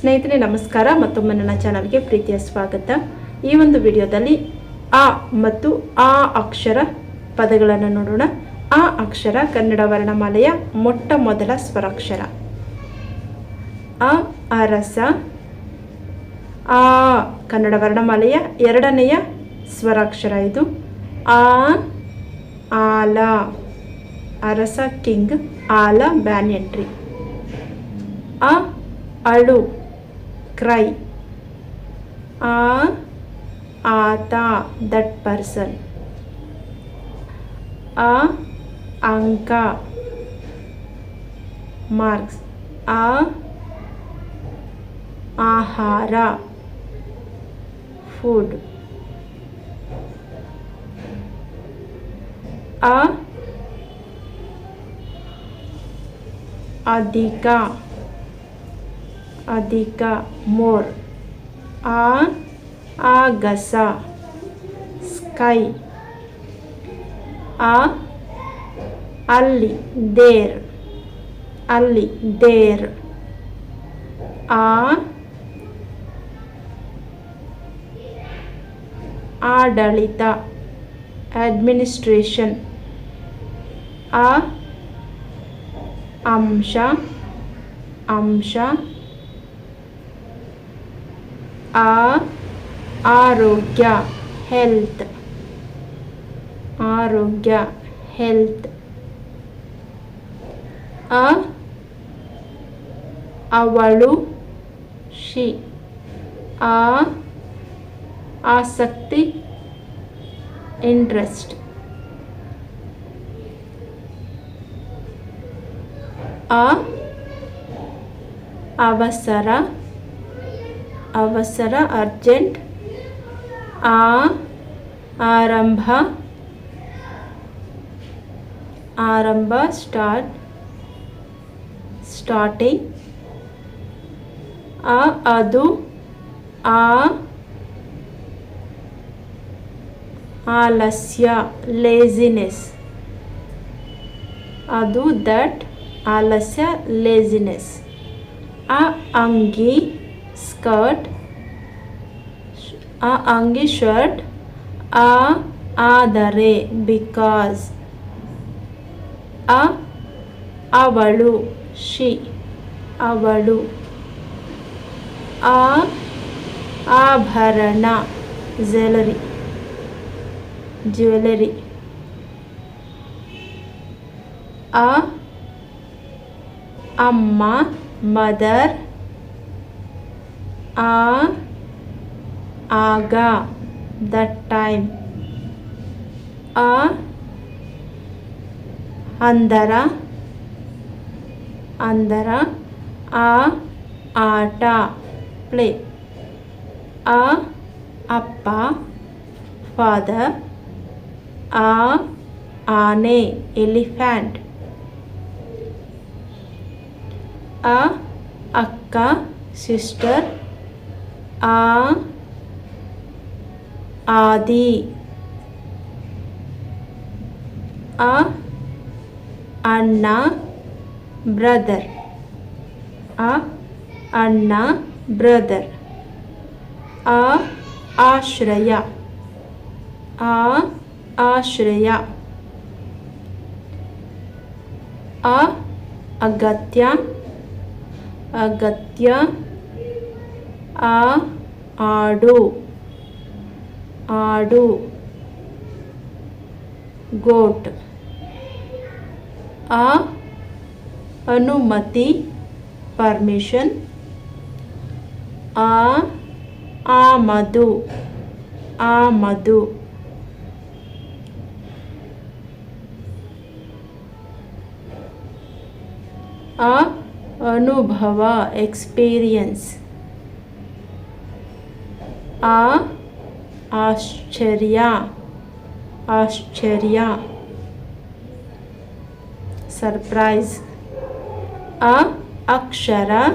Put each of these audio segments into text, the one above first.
ಸ್ನೇಹಿತರೆ, ನಮಸ್ಕಾರ. ಮತ್ತೊಮ್ಮೆ ನನ್ನ ಚಾನಲ್ಗೆ ಪ್ರೀತಿಯ ಸ್ವಾಗತ. ಈ ಒಂದು ವಿಡಿಯೋದಲ್ಲಿ ಆ ಮತ್ತು ಆ ಅಕ್ಷರ ಪದಗಳನ್ನು ನೋಡೋಣ. ಆ ಅಕ್ಷರ ಕನ್ನಡ ವರ್ಣಮಾಲೆಯ ಮೊಟ್ಟ ಮೊದಲ ಸ್ವರಾಕ್ಷರ. ಅ ಅರಸ ಆ ಕನ್ನಡ ವರ್ಣಮಾಲೆಯ ಎರಡನೆಯ ಸ್ವರಾಕ್ಷರ ಇದು. ಆ, ಆಲ ಅರಸ ಕಿಂಗ್, ಆಲ ಬ್ಯಾನ್ ಎಂಟ್ರಿ ಅ ಅಳು cry a आता that person a anka marks a ahara food a adhika ಅಧಿಕ ಮೋರ್. ಆ, ಆಗಸ. ಸ್ಕೈ. ಆ, ಅಲ್ಲಿ ದೇರ್. ಅಲ್ಲಿ ದೇರ್. ಆ, ಆಡಳಿತ. ಅಡ್ಮಿನಿಸ್ಟ್ರೇಷನ್. ಆ, ಅಂಶ ಅಂಶ. ಆ ಆರೋಗ್ಯ ಹೆಲ್ತ್ ಆರೋಗ್ಯ ಹೆಲ್ತ್ ಅ ಅವಳು ಶಿ. ಆ ಆಸಕ್ತಿ ಇಂಟ್ರೆಸ್ಟ್ ಅ ಅವಸರ ಅವಸರ ಅರ್ಜೆಂಟ್ ಆ ಆರಂಭ ಆರಂಭ ಸ್ಟಾರ್ಟ್ ಸ್ಟಾರ್ಟಿಂಗ್ ಆ ಅದು ಆ ಆಲಸ್ಯ ಲೇಜಿನೆಸ್ ಅದು ದಟ್ ಆಲಸ್ಯ ಲೇಜಿನೆಸ್ ಆ ಅಂಗಿ ಸ್ಕರ್ಟ್ ಆ ಅಂಗಿ ಶರ್ಟ್ ಆ ಆದರೆ ಬಿಕಾಸ್ ಅ ಅವಳು ಶಿ ಅವಳು ಆ ಆಭರಣ ಜ್ಯುವೆಲರಿ ಜ್ಯುವೆಲರಿ ಅ ಅಮ್ಮ ಮದರ್ ಆ ಆಗ ದಟ್ ಟೈಮ್ ಆ ಅಂದರ ಅಂದರ ಆ ಆಟ ಪ್ಲೇ ಆ ಅಪ್ಪ ಫಾದರ್ ಆ ಆನೆ ಎಲಿಫ್ಯಾಂಟ್ ಆ ಅಕ್ಕ ಸಿಸ್ಟರ್ ಆ, ಆದಿ. ಅ, ಅಣ್ಣ, ಬ್ರದರ್. ಅ, ಅಣ್ಣ, ಬ್ರದರ್. ಆ ಆಶ್ರಯ. ಆ ಆಶ್ರಯ. ಅ, ಅಗತ್ಯ. ಅಗತ್ಯ. ఆ ఆడు. ఆడు. గోట్. ఆ అనుమతి పర్మిషన్. ఆ ఆమదు. ఆమదు. ఆ అనుభవ ఎక్స్పీరియన్స్. आ, आश्चर्या आश्चर्या। सरप्राइज़ अ, अक्षरा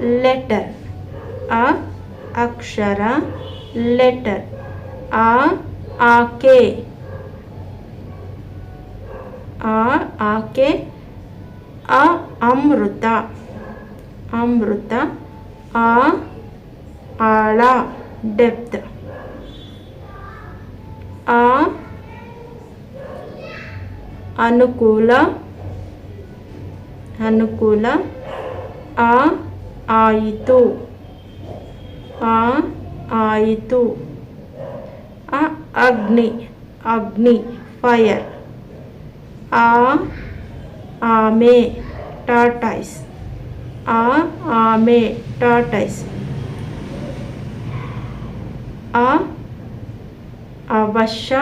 लेटर अ, अक्षरा लेटर आ, आके। आ, आके। अ, अमृता। अमृता। आ, आला। ಡೆಪ್ತ್ ಆ ಅನುಕೂಲ ಅನುಕೂಲ ಆ ಆಯಿತು ಆ ಆಯಿತು ಅ ಅಗ್ನಿ ಅಗ್ನಿ ಫೈರ್ ಆ ಆಮೆ ಟಾಟೈಸ್ ಆ ಆಮೆ ಟಾಟೈಸ್ अवश्य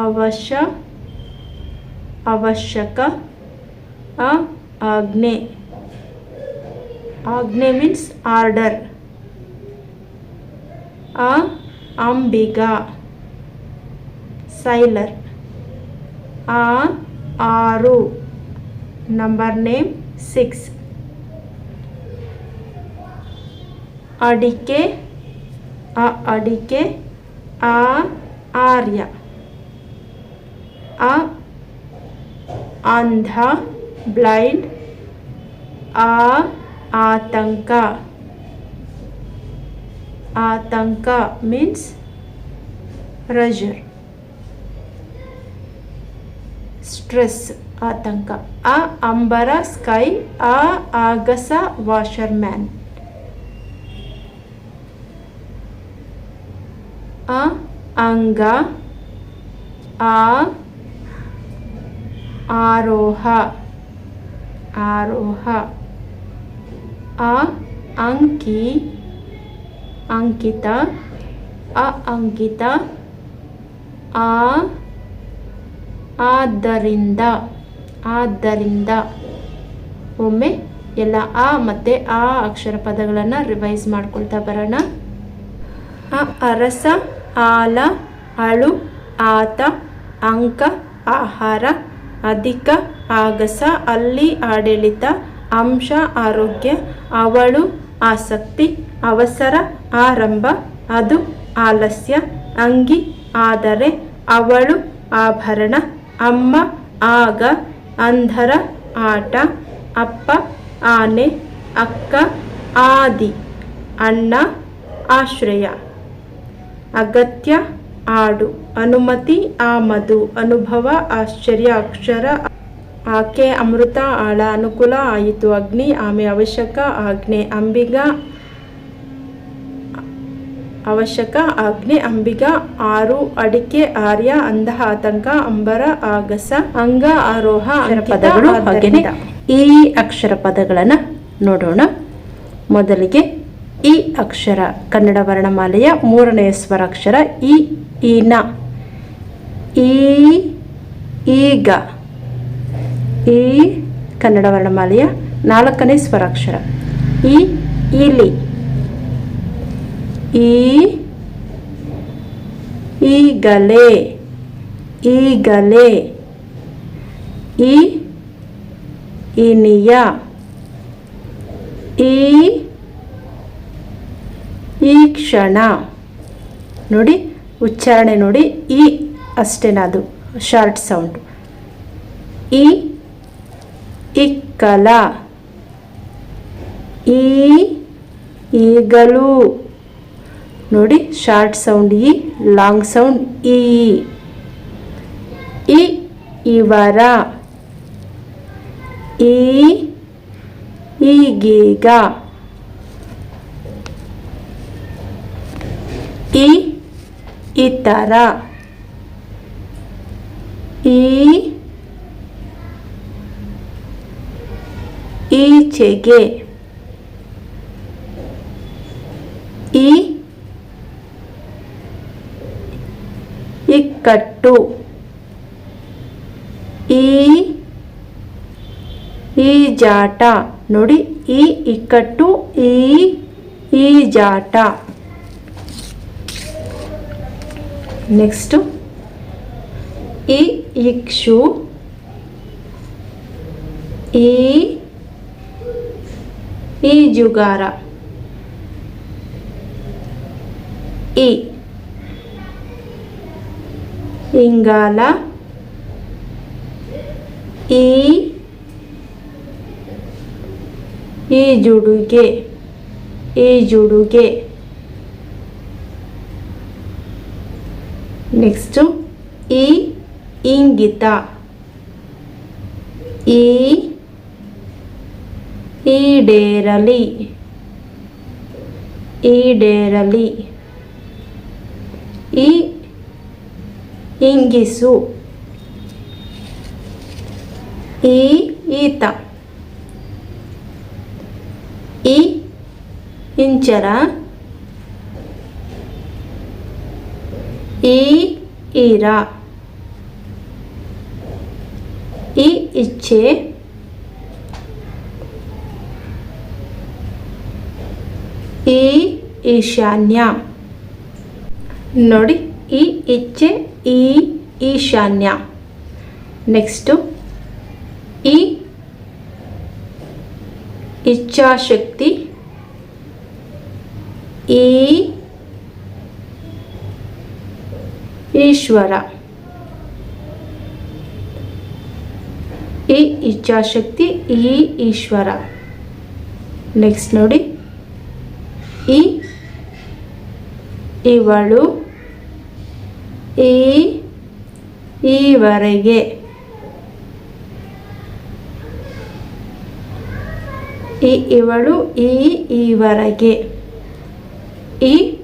अवश्य आवश्यक अ आग्ने आग्ने मीन्स आर्डर अ अंबिगा सैलर आ आरू। नंबर नेम सिक्स अडिके ಅ ಅಡಿಕೆ ಆ ಆರ್ಯ ಅ ಅಂಧ ಬ್ಲೈಂಡ್ ಆ ಆತಂಕ ಆತಂಕ ಮೀನ್ಸ್ ಪ್ರೆಷರ್ ಸ್ಟ್ರೆಸ್ ಆತಂಕ ಆ ಅಂಬರ ಸ್ಕೈ ಆ ಆಗಸ ವಾಷರ್ಮ್ಯಾನ್ ಅ ಅಂಗ, ಆ, ಆರೋಹ ಆರೋಹ ಅ ಅಂಕಿ, ಅಂಕಿತ, ಅ, ಅಂಕಿತ, ಆ, ಆದ್ದರಿಂದ ಆದ್ದರಿಂದ. ಒಮ್ಮೆ ಎಲ್ಲ ಆ ಮತ್ತೆ ಆ ಅಕ್ಷರ ಪದಗಳನ್ನು ರಿವೈಸ್ ಮಾಡ್ಕೊಳ್ತಾ ಬರೋಣ. ಅ ಅರಸ ಆಲ, ಅಳು, ಆತ, ಅಂಕ, ಆಹಾರ, ಅಧಿಕ, ಆಗಸ, ಅಲ್ಲಿ ಆಡಳಿತ, ಅಂಶ, ಆರೋಗ್ಯ, ಅವಳು, ಆಸಕ್ತಿ, ಅವಸರ, ಆರಂಭ, ಅದು, ಆಲಸ್ಯ, ಅಂಗಿ, ಆದರೆ, ಅವಳು, ಆಭರಣ, ಅಮ್ಮ, ಆಗ, ಅಂಧರ, ಆಟ, ಅಪ್ಪ, ಆನೆ, ಅಕ್ಕ, ಆದಿ, ಅಣ್ಣ, ಆಶ್ರಯ. ಅಗತ್ಯ ಆಡು. ಅನುಮತಿ ಆಮದು ಅನುಭವ ಆಶ್ಚರ್ಯ ಅಕ್ಷರ. ಆಕೆ ಅಮೃತ ಆಳ. ಅನುಕೂಲ ಆಯಿತು. ಅಗ್ನಿ ಆಮೆ ಅವಶ್ಯಕ ಆಜ್ಞೆ ಅಂಬಿಗ ಅವಶ್ಯಕ ಆಜ್ಞೆ ಅಂಬಿಗ ಆರು. ಅಡಿಕೆ ಆರ್ಯ ಅಂಧ ಆತಂಕ ಅಂಬರ ಆಗಸ ಅಂಗ ಆರೋಹ ಪದಗಳು ಹಾಗೆಯೇ ಈ ಅಕ್ಷರ ಪದಗಳನ್ನು ನೋಡೋಣ. ಮೊದಲಿಗೆ ಈ ಅಕ್ಷರ ಕನ್ನಡ ವರ್ಣಮಾಲೆಯ ಮೂರನೆಯ ಸ್ವರಾಕ್ಷರ ಈ, ಈನ. ಈ, ಈಗ. ಈ ಕನ್ನಡ ವರ್ಣಮಾಲೆಯ ನಾಲ್ಕನೇ ಸ್ವರಾಕ್ಷರ ಈ ಇಲಿ ಈ, ಈಗಲೇ. ಈಗಲೇ. ಈ, ಇನಿಯ. ಈ ಕ್ಷಣ ನೋಡಿ ಉಚ್ಚಾರಣೆ ನೋಡಿ ಈ ಅಷ್ಟೇನ ಅದು ಶಾರ್ಟ್ ಸೌಂಡ್ ಈ ಇಕ್ಕಲ ಈ ಈಗಲೂ ನೋಡಿ ಶಾರ್ಟ್ ಸೌಂಡ್ ಈ ಲಾಂಗ್ ಸೌಂಡ್ ಈ ಈ ಇವರ ಈ ಈಗೀಗ ಈ ಇತರ ಈ ಈಚೆಗೆ ಈ ಇಕ್ಕಟ್ಟು ಈ ಈಜಾಟ ನೋಡಿ ಈ ಇಕ್ಕಟ್ಟು ಈ ಈಜಾಟ ನೆಕ್ಸ್ಟು ಇ ಇಕ್ಷು ಈ ಈಜುಗಾರ ಇ ಇಂಗಾಲ ಈ ಈಜುಡುಗೆ ಈಜುಡುಗೆ ನೆಕ್ಸ್ಟು ಈ ಇಂಗಿತ. ಈ ಈಡೇರಲಿ. ಈಡೇರಲಿ. ಈ ಇಂಗಿಸು. ಈ ಈತ. ಈ ಇಂಚರ ಈ ಈರ ಈ ಇಚ್ಛೆ. ಈ ಈಶಾನ್ಯ. ನೋಡಿ, ಈ ಇಚ್ಛೆ, ಈ ಈಶಾನ್ಯ. ನೆಕ್ಸ್ಟು ಈ ಇಚ್ಛಾಶಕ್ತಿ. ಈ ಈಶ್ವರ. ಈ ಇಚ್ಛಾಶಕ್ತಿ ಈ ಈಶ್ವರ. ನೆಕ್ಸ್ಟ್ ನೋಡಿ. ಈ ಇವಳು ಈ ಈವರೆಗೆ. ಈ ಇವಳು ಈ ಈವರೆಗೆ. ಈ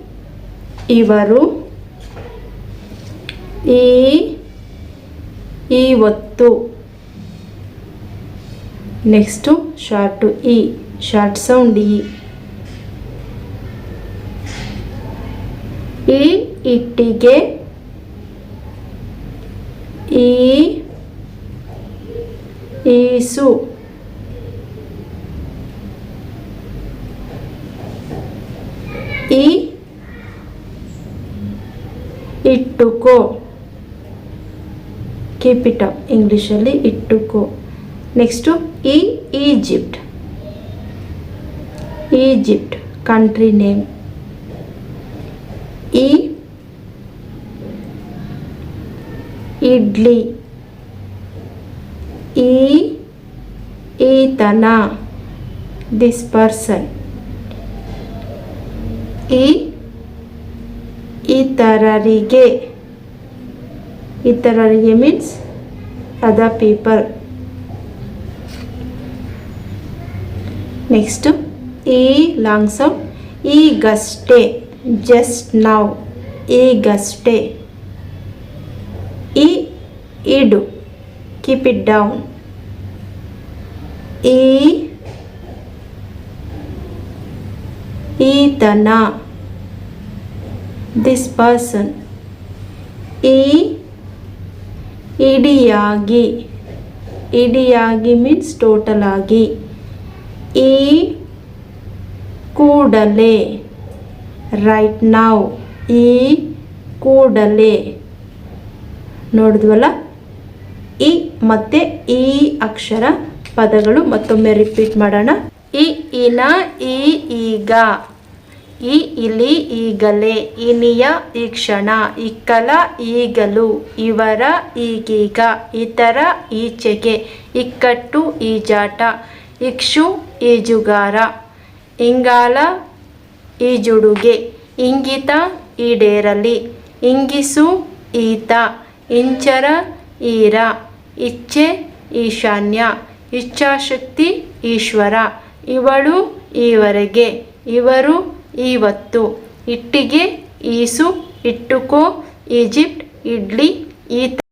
ಇವರು ಈ ಇವತ್ತು ನೆಕ್ಸ್ಟು ಶಾರ್ಟು ಇ ಶಾರ್ಟ್ ಸೌಂಡ್ ಇ ಈ ಇಟ್ಟಿಗೆ ಈ ಈಸು. ಈ ಇಟ್ಟುಕೋ. ಕೀಪ್ ಇಟ್ ಅಪ್ ಇಂಗ್ಲೀಷಲ್ಲಿ ಇಟ್ಟುಕೋ ನೆಕ್ಸ್ಟು ಈ ಈಜಿಪ್ಟ್ ಈಜಿಪ್ಟ್ ಕಂಟ್ರಿ ನೇಮ್ ಈ ಇಡ್ಲಿ ಈ ಈತನ ದಿಸ್ ಪರ್ಸನ್ ಈ ಇತರರಿಗೆ ಇತರರಿಗೆ ಮೀನ್ಸ್ ಅದರ್ ಪೀಪಲ್ ನೆಕ್ಸ್ಟ್ ಈ ಲಾಂಗ್ ಸೌಂಡ್ ಈಗಷ್ಟೇ ಜಸ್ಟ್ ನೌ ಈಗಷ್ಟೇ ಈ ಇಡು ಕೀಪ್ ಇಟ್ ಡೌನ್ ಈ ಈತನ ದಿಸ್ ಪರ್ಸನ್ ಈ ಇಡಿಯಾಗಿ. ಇಡಿಯಾಗಿ ಮೀನ್ಸ್ ಟೋಟಲ್ ಆಗಿ. ಈ ಕೂಡಲೇ. ರೈಟ್ ನಾವು ಈ ಕೂಡಲೇ. ನೋಡಿದ್ವಲ್ಲ? ಈ ಮತ್ತು ಈ ಅಕ್ಷರ ಪದಗಳು ಮತ್ತೊಮ್ಮೆ ರಿಪೀಟ್ ಮಾಡೋಣ. ಈ ಇನ, ಈ ಈಗ. ಈ ಇಲಿ ಈಗಲೇ ಇನಿಯ ಈ ಕ್ಷಣ ಇಕ್ಕಲ ಈಗಲು ಇವರ ಈಗೀಗ ಇತರ ಈಚೆಗೆ ಇಕ್ಕಟ್ಟು ಈಜಾಟ ಇಕ್ಷು ಈಜುಗಾರ ಇಂಗಾಲ ಈಜುಡುಗೆ ಇಂಗಿತ ಈಡೇರಲಿ ಇಂಗಿಸು ಈತ, ಇಂಚರ ಈರ, ಇಚ್ಛೆ ಈಶಾನ್ಯ ಇಚ್ಛಾಶಕ್ತಿ ಈಶ್ವರ, ಇವಳು ಈವರೆಗೆ, ಇವರು ಇವತ್ತು. ಇಟ್ಟಿಗೆ ಈಸು ಇಟ್ಟುಕೋ ಈಜಿಪ್ಟ್ ಇಡ್ಲಿ ಈತ